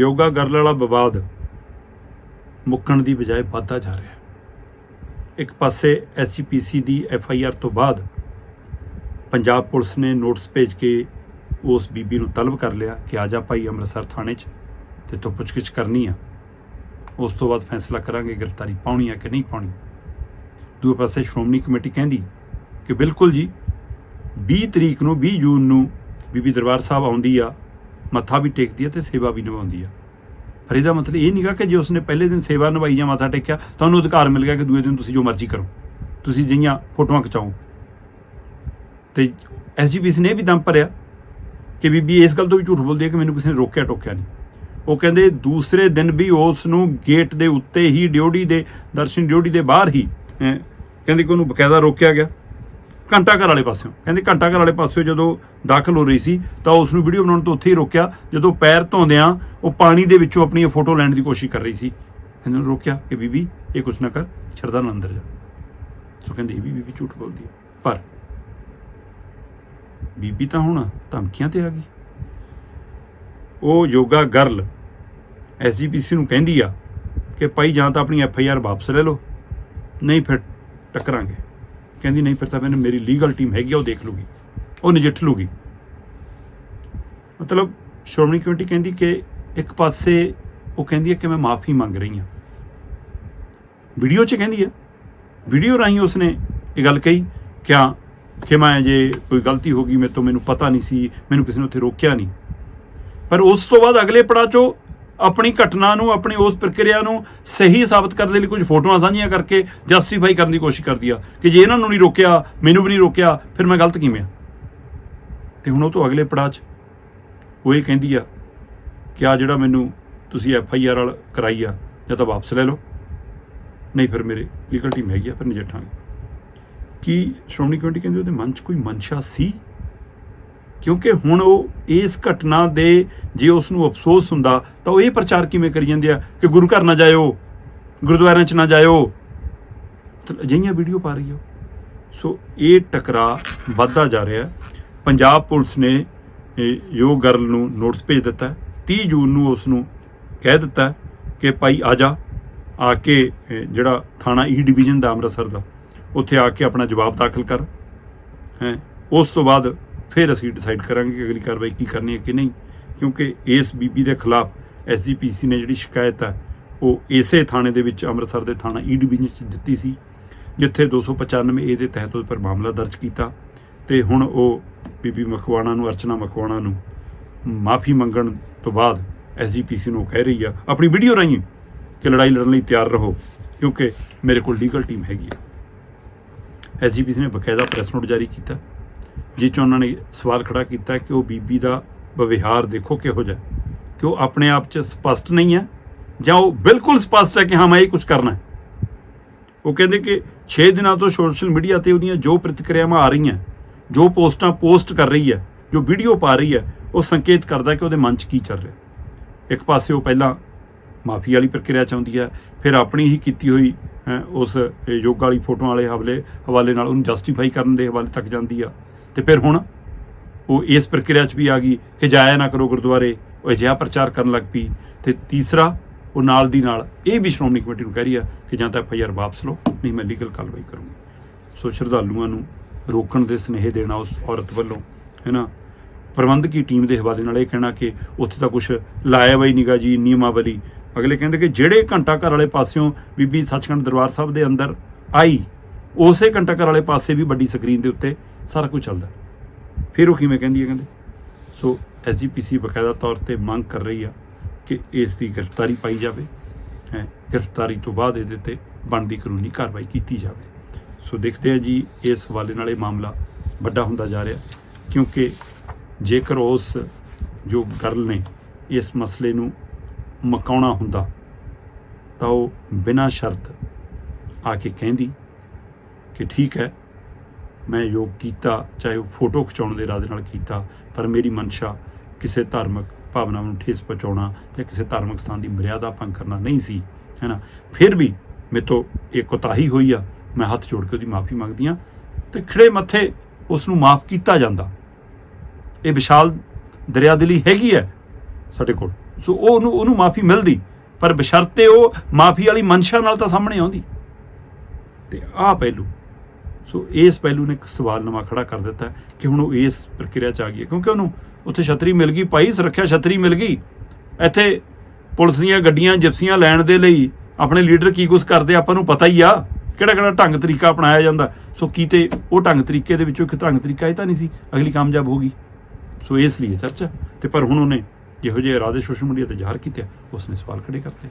Yoga girl ਵਾਲਾ ਵਿਵਾਦ ਮੁੱਕਣ ਦੀ ਬਜਾਏ ਵੱਧਦਾ ਜਾ ਰਿਹਾ ਹੈ। ਇੱਕ ਪਾਸੇ ਐਸਜੀਪੀਸੀ ਦੀ ਐਫਆਈਆਰ ਤੋਂ ਬਾਅਦ ਪੰਜਾਬ ਪੁਲਿਸ ਨੇ ਨੋਟਿਸ ਭੇਜ ਕੇ ਉਸ ਬੀਬੀ ਨੂੰ ਤਲਬ ਕਰ ਲਿਆ ਕਿ ਆ ਜਾ ਭਾਈ ਅੰਮ੍ਰਿਤਸਰ ਥਾਣੇ 'ਚ ਤੇ ਤੋਂ ਪੁੱਛਗਿੱਛ ਕਰਨੀ ਆ। ਉਸ ਤੋਂ ਬਾਅਦ ਫੈਸਲਾ ਕਰਾਂਗੇ ਗ੍ਰਿਫਤਾਰੀ ਪਾਉਣੀ ਆ ਕਿ ਨਹੀਂ ਪਾਉਣੀ। ਦੂਜੇ ਪਾਸੇ ਸ਼੍ਰੋਮਣੀ ਕਮੇਟੀ ਕਹਿੰਦੀ ਕਿ ਬਿਲਕੁਲ ਜੀ 20 ਤਰੀਕ ਨੂੰ 20 ਜੂਨ ਨੂੰ ਬੀਬੀ ਦਰਬਾਰ ਸਾਹਿਬ ਆਉਂਦੀ ਆ ਮੱਥਾ ਵੀ ਟੇਕਦੀ ਹੈ ਤੇ ਸੇਵਾ ਵੀ ਨਿਭਾਉਂਦੀ ਆ। ਪਰ ਇਹਦਾ ਮਤਲਬ ਇਹ ਨਹੀਂਗਾ ਕਿ ਜੇ ਉਸਨੇ ਪਹਿਲੇ ਦਿਨ ਸੇਵਾ ਨਿਭਾਈ ਜਾਂ ਮੱਥਾ ਟੇਕਿਆ ਤੁਹਾਨੂੰ ਅਧਿਕਾਰ ਮਿਲ ਗਿਆ ਕਿ ਦੂਏ ਦਿਨ ਤੁਸੀਂ ਜੋ ਮਰਜ਼ੀ ਕਰੋ। ਤੁਸੀਂ ਜਿਹੀਆਂ ਫੋਟੋਆਂ ਖਿਚਾਓ। ਤੇ ਐਸਜੀਪੀਸੀ ਨੇ ਵੀ ਦਮ ਭਰਿਆ ਕਿ ਬੀਬੀ ਇਸ ਗੱਲ ਤੋਂ ਵੀ ਝੂਠ ਬੋਲਦੀ ਹੈ ਕਿ ਮੈਨੂੰ ਕਿਸੇ ਨੇ ਰੋਕਿਆ ਟੋਕਿਆ ਨਹੀਂ। ਉਹ ਕਹਿੰਦੇ, ਦੂਸਰੇ ਦਿਨ ਵੀ ਉਸ ਨੂੰ ਗੇਟ ਦੇ ਉੱਤੇ ਹੀ ਡਿਊਟੀ ਦੇ, ਦਰਸ਼ਨ ਡਿਊਟੀ ਦੇ ਬਾਹਰ ਹੀ, ਕਹਿੰਦੇ ਕਿ ਉਹਨੂੰ ਬਕਾਇਦਾ ਰੋਕਿਆ ਗਿਆ। ਘੰਟਾ ਘਰ ਵਾਲੇ ਪਾਸਿਓਂ। ਕਹਿੰਦੇ ਘੰਟਾ ਘਰ ਵਾਲੇ ਪਾਸਿਓਂ ਜਦੋਂ ਦਾਖਲ ਹੋ ਰਹੀ ਸੀ, ਤਾਂ ਉਸ ਨੂੰ ਵੀਡੀਓ ਬਣਾਉਣ ਤੋਂ ਉੱਥੇ ਹੀ ਰੋਕਿਆ। ਜਦੋਂ ਪੈਰ ਧੋਂਦਿਆਂ ਉਹ ਪਾਣੀ ਦੇ ਵਿੱਚੋਂ ਆਪਣੀ ਫੋਟੋ ਲੈਣ ਦੀ ਕੋਸ਼ਿਸ਼ ਕਰ ਰਹੀ ਸੀ। ਇਹਨੂੰ ਰੋਕਿਆ ਕਿ ਬੀਬੀ, ਇਹ ਕੁਛ ਨਾ ਕਰ, ਸ਼ਰਧਾ ਨਾਲ ਅੰਦਰ ਜਾ। ਸੋ ਕਹਿੰਦੇ ਇਹ ਵੀ ਬੀਬੀ ਝੂਠ ਬੋਲਦੀ ਹੈ। ਪਰ ਬੀਬੀ ਤਾਂ ਹੁਣ ਧਮਕੀਆਂ ਤੇ ਆ ਗਈ। ਉਹ ਯੋਗਾ ਗਰਲ ਐਸਜੀਪੀਸੀ ਨੂੰ ਕਹਿੰਦੀ ਆ ਕਿ ਭਾਈ ਜਾਂ ਤਾਂ ਆਪਣੀ ਐਫ ਆਈ ਆਰ ਵਾਪਸ ਲੈ ਲਓ, ਨਹੀਂ ਫਿਰ ਟੱਕਰਾਂਗੇ। ਕਹਿੰਦੀ, ਨਹੀਂ, ਫਿਰ ਤਾਂ ਮੈਨੂੰ ਮੇਰੀ ਲੀਗਲ ਟੀਮ ਹੈਗੀ ਆ, ਉਹ ਦੇਖ ਲੂਗੀ। ਉਹ ਨਜਿੱਠ ਲੂਗੀ। ਮਤਲਬ ਸ਼੍ਰੋਮਣੀ ਕਮੇਟੀ ਕਹਿੰਦੀ ਕਿ ਇੱਕ ਪਾਸੇ ਉਹ ਕਹਿੰਦੀ ਹੈ ਕਿ ਮੈਂ ਮਾਫੀ ਮੰਗ ਰਹੀ ਹਾਂ। ਵੀਡੀਓ 'ਚ ਕਹਿੰਦੀ ਹੈ। ਵੀਡੀਓ ਰਾਹੀਂ ਉਸਨੇ ਇਹ ਗੱਲ ਕਹੀ, ਕਿਆ, ਕਿ ਮੈਂ ਜੇ ਕੋਈ ਗਲਤੀ ਹੋ ਗਈ, ਮੇਰੇ ਤੋਂ ਮੈਨੂੰ ਪਤਾ ਨਹੀਂ ਸੀ, ਮੈਨੂੰ ਕਿਸੇ ਨੇ ਉੱਥੇ ਰੋਕਿਆ ਨਹੀਂ। ਪਰ ਉਸ ਤੋਂ ਬਾਅਦ ਅਗਲੇ ਪੜਾਅ 'ਚੋਂ ਆਪਣੀ ਘਟਨਾ ਨੂੰ, ਆਪਣੀ ਉਸ ਪ੍ਰਕਿਰਿਆ ਨੂੰ ਸਹੀ ਸਾਬਤ ਕਰਨ ਦੇ ਲਈ ਕੁਝ ਫੋਟੋਆਂ ਸਾਂਝੀਆਂ ਕਰਕੇ ਜਸਟੀਫਾਈ ਕਰਨ ਦੀ ਕੋਸ਼ਿਸ਼ ਕਰਦੀ ਆ ਕਿ ਜੇ ਇਹਨਾਂ ਨੂੰ ਨਹੀਂ ਰੋਕਿਆ, ਮੈਨੂੰ ਵੀ ਨਹੀਂ ਰੋਕਿਆ, ਫਿਰ ਮੈਂ ਗਲਤ ਕਿਵੇਂ ਆ? ਤੇ ਹੁਣ ਉਹ ਤੋਂ ਅਗਲੇ ਪੜਾਅ 'ਚ ਉਹ ਇਹ ਕਹਿੰਦੀ ਆ ਕਿ ਆ ਜਿਹੜਾ ਮੈਨੂੰ ਤੁਸੀਂ ਐਫ ਆਈ ਆਰ ਵਾਲ ਕਰਾਈ ਆ, ਜਾਂ ਤਾਂ ਵਾਪਸ ਲੈ ਲਓ, ਨਹੀਂ ਫਿਰ ਮੇਰੇ ਲੀਗਲ ਟੀਮ ਹੈਗੀ ਆ, ਫਿਰ ਨਜਿੱਠਾਂਗੇ। ਕੀ ਸ਼੍ਰੋਮਣੀ ਕਮੇਟੀ ਕਹਿੰਦੀ ਉਹਦੇ ਮਨ 'ਚ ਕੋਈ ਮਨਸ਼ਾ ਸੀ? ਕਿਉਂਕਿ ਹੁਣ ਉਹ ਇਸ ਘਟਨਾ ਦੇ ਜੇ ਉਸ ਨੂੰ ਅਫਸੋਸ ਹੁੰਦਾ, ਤਾਂ ਉਹ ਇਹ ਪ੍ਰਚਾਰ ਕਿਵੇਂ ਕਰੀ ਜਾਂਦੇ ਆ ਕਿ ਗੁਰੂ ਘਰ ਨਾ ਜਾਇਓ, ਗੁਰਦੁਆਰਿਆਂ 'ਚ ਨਾ ਜਾਇਓ? ਅਜਿਹੀਆਂ ਵੀਡੀਓ ਪਾ ਰਹੀ ਆ ਸੋ ਇਹ ਟਕਰਾ ਵੱਧਦਾ ਜਾ ਰਿਹਾ ਪੰਜਾਬ ਪੁਲਿਸ ਨੇ ਯੋਗ ਗਰਲ ਨੂੰ ਨੋਟਿਸ ਭੇਜ ਦਿੱਤਾ ਹੈ। 30 ਜੂਨ ਨੂੰ ਉਸ ਨੂੰ ਕਹਿ ਦਿੱਤਾ ਕਿ ਭਾਈ ਆ ਜਾ, ਆ ਕੇ ਜਿਹੜਾ ਥਾਣਾ e ਈ ਡਿਵੀਜ਼ਨ ਦਾ ਅੰਮ੍ਰਿਤਸਰ ਦਾ, ਉੱਥੇ ਆ ਕੇ ਆਪਣਾ ਜਵਾਬ ਦਾਖਲ ਕਰ। ਹੈ, ਉਸ ਤੋਂ ਬਾਅਦ ਫਿਰ ਅਸੀਂ ਡਿਸਾਈਡ ਕਰਾਂਗੇ ਕਿ ਅਗਲੀ ਕਾਰਵਾਈ ਕੀ ਕਰਨੀ ਹੈ ਕਿ ਨਹੀਂ, ਕਿਉਂਕਿ ਇਸ ਬੀਬੀ ਦੇ ਖਿਲਾਫ ਐਸਜੀਪੀਸੀ ਨੇ ਜਿਹੜੀ ਸ਼ਿਕਾਇਤ ਹੈ ਉਹ ਇਸੇ ਥਾਣੇ ਦੇ ਵਿੱਚ ਅੰਮ੍ਰਿਤਸਰ ਦੇ ਥਾਣਾ e ਈ ਡਿਵੀਜ਼ਨ 'ਚ ਦਿੱਤੀ ਸੀ, ਜਿੱਥੇ 295 ਏ ਦੇ ਤਹਿਤ ਉਸ ਪਰ ਮਾਮਲਾ ਦਰਜ ਕੀਤਾ ਤੇ ਹੁਣ ਉਹ ਬੀਬੀ ਮਖਵਾਣਾ ਨੂੰ, ਅਰਚਨਾ ਮਖਵਾਣਾ ਨੂੰ ਮਾਫੀ ਮੰਗਣ ਤੋਂ ਬਾਅਦ ਐਸਜੀਪੀਸੀ ਨੂੰ ਕਹਿ ਰਹੀ ਆ, ਆਪਣੀ ਵੀਡੀਓ ਰਾਹੀਂ ਕਿ ਲੜਾਈ ਲੜਨ ਲਈ ਤਿਆਰ ਰਹੋ, ਕਿਉਂਕਿ ਮੇਰੇ ਕੋਲ ਲੀਗਲ ਟੀਮ ਹੈਗੀ ਆ। ਐਸਜੀਪੀਸੀ ਨੇ ਬਕਾਇਦਾ ਪ੍ਰੈਸ ਨੋਟ ਜਾਰੀ ਕੀਤਾ। ਜਿਸ 'ਚ ਉਹਨਾਂ ਨੇ ਸਵਾਲ ਖੜਾ ਕੀਤਾ ਕਿ ਉਹ ਬੀਬੀ ਦਾ ਵਿਵਹਾਰ ਦੇਖੋ ਕਿਹੋ ਜਿਹਾ ਕਿ ਉਹ ਆਪਣੇ ਆਪ 'ਚ ਸਪਸ਼ਟ ਨਹੀਂ ਹੈ ਜਾਂ ਉਹ ਬਿਲਕੁਲ ਸਪਸ਼ਟ ਹੈ ਕਿ ਹਾਂ, ਮੈਂ ਇਹ ਕੁਝ ਕਰਨਾ ਹੈ। ਉਹ ਕਹਿੰਦੇ ਕਿ 6 ਦਿਨਾਂ ਤੋਂ ਸੋਸ਼ਲ ਮੀਡੀਆ ਤੇ ਉਹਦੀਆਂ ਜੋ ਪ੍ਰਤੀਕਿਰਿਆਵਾਂ ਆ ਰਹੀਆਂ, ਜੋ ਪੋਸਟਾਂ ਪੋਸਟ ਕਰ ਰਹੀ ਹੈ, ਜੋ ਵੀਡੀਓ ਪਾ ਰਹੀ ਹੈ, ਉਹ ਸੰਕੇਤ ਕਰਦਾ ਕਿ ਉਹਦੇ ਮਨ 'ਚ ਕੀ ਚੱਲ ਰਿਹਾ ਇੱਕ ਪਾਸੇ ਉਹ ਪਹਿਲਾਂ ਮਾਫੀ ਵਾਲੀ ਪ੍ਰਕਿਰਿਆ ਚਾਹੁੰਦੀ ਹੈ, ਫਿਰ ਆਪਣੀ ਹੀ ਕੀਤੀ ਹੋਈ ਉਸ ਯੋਗਾ ਵਾਲੀ ਫੋਟੋਆਂ ਵਾਲੇ ਹਵਾਲੇ ਹਵਾਲੇ ਨਾਲ ਉਹਨੂੰ ਜਸਟੀਫਾਈ ਕਰਨ ਦੇ ਹਵਾਲੇ ਤੱਕ ਜਾਂਦੀ ਆ। ਤੇ ਫਿਰ ਹੁਣ ਉਹ ਇਸ ਪ੍ਰਕਿਰਿਆ 'ਚ ਵੀ ਆ ਗਈ ਕਿ ਜਾਇਆ ਨਾ ਕਰੋ ਗੁਰਦੁਆਰੇ, ਉਹ ਅਜਿਹਾ ਪ੍ਰਚਾਰ ਕਰਨ ਲੱਗ ਪਈ। ਤੇ ਤੀਸਰਾ, ਉਹ ਨਾਲ ਦੀ ਨਾਲ ਇਹ ਵੀ ਸ਼੍ਰੋਮਣੀ ਕਮੇਟੀ ਨੂੰ ਕਹਿ ਰਹੀ ਆ ਕਿ ਜਾਂ ਤਾਂ ਐਫ ਆਈ ਆਰ ਵਾਪਸ ਲਓ, ਨਹੀਂ ਮੈਂ ਲੀਗਲ ਕਾਰਵਾਈ ਕਰੂੰਗੀ। ਸੋ ਸ਼ਰਧਾਲੂਆਂ ਨੂੰ ਰੋਕਣ ਦੇ ਸਨੇਹ ਦੇਣਾ ਉਸ ਔਰਤ ਵੱਲੋਂ, ਹੈ ਨਾ? ਪ੍ਰਬੰਧਕੀ ਟੀਮ ਦੇ ਹਵਾਲੇ ਨਾਲ ਇਹ ਕਹਿਣਾ ਕਿ ਉੱਥੇ ਤਾਂ ਕੁਝ ਲਾਇਆ ਬਈ ਨਿਗਾ ਜੀ, ਨਿਯਮਾਵਲੀ। ਅਗਲੇ ਕਹਿੰਦੇ ਕਿ ਜਿਹੜੇ ਘੰਟਾ ਘਰ ਵਾਲੇ ਪਾਸਿਓਂ ਬੀਬੀ ਸੱਚਖੰਡ ਦਰਬਾਰ ਸਾਹਿਬ ਦੇ ਅੰਦਰ ਆਈ, ਉਸੇ ਘੰਟਾ ਘਰ ਵਾਲੇ ਪਾਸੇ ਵੀ ਵੱਡੀ ਸਕਰੀਨ ਦੇ ਉੱਤੇ ਸਾਰਾ ਕੁਝ ਚੱਲਦਾ। ਫਿਰ ਉਹ ਕਿਵੇਂ ਕਹਿੰਦੀ ਹੈ ਕਹਿੰਦੇ, ਸੋ ਐਸਜੀਪੀਸੀ ਬਕਾਇਦਾ ਤੌਰ ਤੇ ਮੰਗ ਕਰ ਰਹੀ ਆ ਕਿ ਇਸ ਦੀ ਗ੍ਰਿਫਤਾਰੀ ਪਾਈ ਜਾਵੇ, ਹੈ, ਗ੍ਰਿਫਤਾਰੀ ਤੋਂ ਬਾਅਦ ਇਹਦੇ ਤੇ ਬਣਦੀ ਕਾਨੂੰਨੀ ਕਾਰਵਾਈ ਕੀਤੀ ਜਾਵੇ। ਸੋ ਦੇਖਦੇ ਆ ਜੀ, ਇਸ ਹਵਾਲੇ ਨਾਲ ਇਹ ਮਾਮਲਾ ਵੱਡਾ ਹੁੰਦਾ ਜਾ ਰਿਹਾ, ਕਿਉਂਕਿ ਜੇਕਰ ਉਸ ਜੋ ਗਰਲ ਨੇ ਇਸ ਮਸਲੇ ਨੂੰ ਮਕਾਉਣਾ ਹੁੰਦਾ, ਤਾਂ ਉਹ ਬਿਨਾਂ ਸ਼ਰਤ ਆ ਕੇ ਕਹਿੰਦੀ ਕਿ ਠੀਕ ਹੈ ਮੈਂ ਯੋਗ ਕੀਤਾ, ਚਾਹੇ ਉਹ ਫੋਟੋ ਖਿਚਾਉਣ ਦੇ ਇਰਾਦੇ ਨਾਲ ਕੀਤਾ, ਪਰ ਮੇਰੀ ਮਨਸ਼ਾ ਕਿਸੇ ਧਾਰਮਿਕ ਭਾਵਨਾ ਨੂੰ ਠੇਸ ਪਹੁੰਚਾਉਣਾ ਜਾਂ ਕਿਸੇ ਧਾਰਮਿਕ ਸਥਾਨ ਦੀ ਮਰਿਆਦਾ ਭੰਗ ਕਰਨਾ ਨਹੀਂ ਸੀ ਹੈਨਾ ਫਿਰ ਵੀ ਮੇਤੋਂ ਇਹ ਕੋਤਾਹੀ ਹੋਈ ਆ, ਮੈਂ ਹੱਥ ਜੋੜ ਕੇ ਉਹਦੀ ਮਾਫੀ ਮੰਗਦੀ ਆ ਤੇ ਖਿੜੇ ਮੱਥੇ ਉਸ ਨੂੰ ਮਾਫ ਕੀਤਾ ਜਾਂਦਾ। ਇਹ ਵਿਸ਼ਾਲ ਦਰਿਆ ਦਿਲੀ ਹੈਗੀ ਹੈ ਸਾਡੇ ਕੋਲ। ਸੋ ਉਹ ਉਹਨੂੰ ਉਹਨੂੰ ਮਾਫੀ ਮਿਲਦੀ, ਪਰ ਬਸ਼ਰਤੇ ਉਹ ਮਾਫੀ ਵਾਲੀ ਮਨਸ਼ਾ ਨਾਲ ਤਾਂ ਸਾਹਮਣੇ ਆਉਂਦੀ। ਤੇ ਆਹ ਪਹਿਲੂ ਸੋ ਇਸ ਪਹਿਲੂ ਨੇ ਇੱਕ ਸਵਾਲ ਨਵਾਂ ਖੜਾ ਕਰ ਦਿੱਤਾ ਕਿ ਹੁਣ ਉਹ ਇਸ ਪ੍ਰਕਿਰਿਆ ਚ ਆ ਗਈ ਹੈ। ਕਿਉਂਕਿ ਉਹਨੂੰ ਉੱਥੇ ਛਤਰੀ ਮਿਲ ਗਈ ਭਾਈ ਸੁਰੱਖਿਆ ਛਤਰੀ ਮਿਲ ਗਈ। ਇੱਥੇ ਪੁਲਿਸ ਦੀਆਂ ਗੱਡੀਆਂ ਜਿਪਸੀਆਂ ਲੈਣ ਦੇ ਲਈ ਆਪਣੇ ਲੀਡਰ ਕੀ ਕੁਝ ਕਰਦੇ ਆਪਾਂ ਨੂੰ ਪਤਾ ਹੀ ਆ। ਕਿਹੜਾ ਕਿਹੜਾ ਢੰਗ ਤਰੀਕਾ ਅਪਣਾਇਆ ਜਾਂਦਾ। ਸੋ ਕੀਤੇ ਉਹ ਢੰਗ ਤਰੀਕੇ ਦੇ ਵਿੱਚੋਂ ਇੱਕ ਢੰਗ ਤਰੀਕਾ ਇਹ ਤਾਂ ਨਹੀਂ ਸੀ ਅਗਲੀ ਕਾਮਯਾਬ ਹੋ ਗਈ। ਸੋ ਇਸ ਲਈ ਚਰਚਾ। ਤੇ ਪਰ ਹੁਣ ਉਹਨੇ ਜਿਹੋ ਜਿਹੇ ਇਰਾਦੇ ਸੋਸ਼ਲ ਮੀਡੀਆ ਤੇ ਜ਼ਾਹਰ ਕੀਤੇ ਆ, ਉਸਨੇ ਸਵਾਲ ਖੜੇ ਕਰਤੇ।